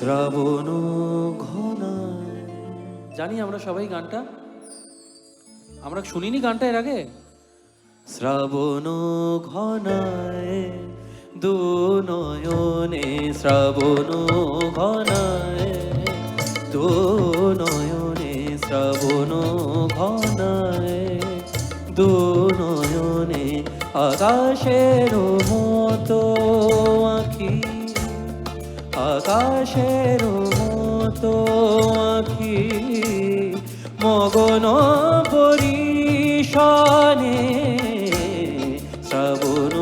শ্রাবণ ঘনায় জানি আমরা সবাই গানটা। আমরা শুনিনি গানটা এর আগে? শ্রাবণ ঘনায় দু নয়নে শ্রাবণ ঘনায় দু নয়নে শ্রাবণ ঘনায় দু নয়নে আকাশের মতো আকাশের মতো আঁখি, মগন পরিশনে শ্রাবণ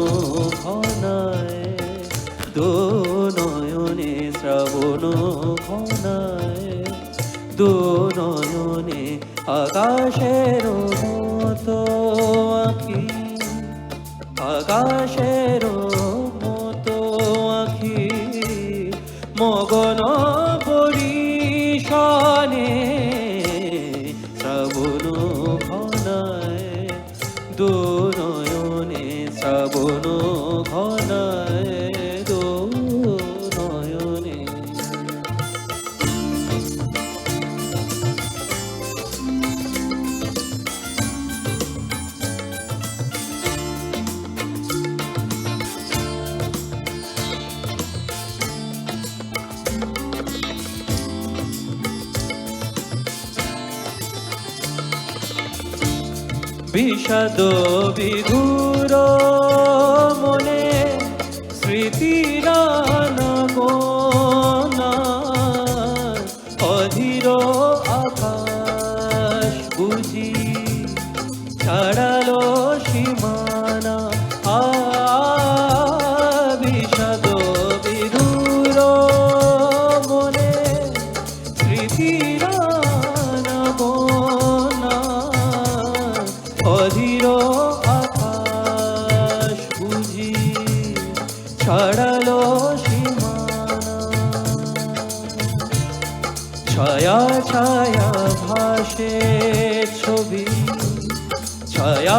ঘনায় দো নয়নে শ্রাবণ ঘনায় দো নয়নে আকাশের মতো আঁখি, আকাশের শ্রাবণ ঘনায় বিষাদ বিধুর মনে স্মৃতির নগনা অধীর আকাশ বুঝি ছাড়ালো সীমানা। বিষাদ বিধুর মনে স্মৃতির ছাড়ালো সীমানা ছায়া ছায়া ভাসে ছবি ছায়া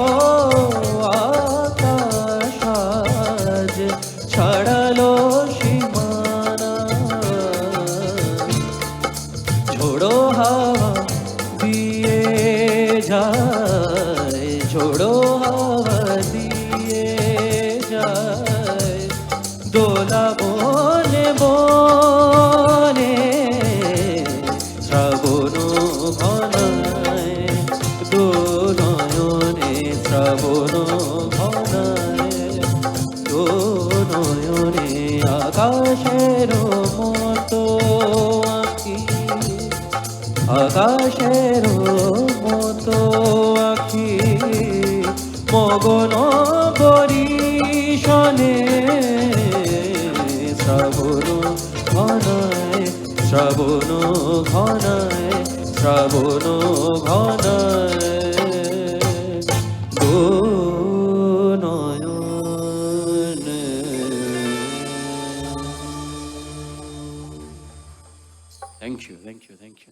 হাওয়া দিয়ে যায়। দোলা বনে বনে, শ্রাবণ ঘনায় দো নয়নে শ্রাবণ ঘনায় দো নয়নে আকাশের মতো আঁকি, আকাশের আখি মগন বরিশনে শ্রাবণ ঘনায় শ্রাবণ ঘনায় শ্রাবণ ঘনায়। Thank you, thank you, thank you.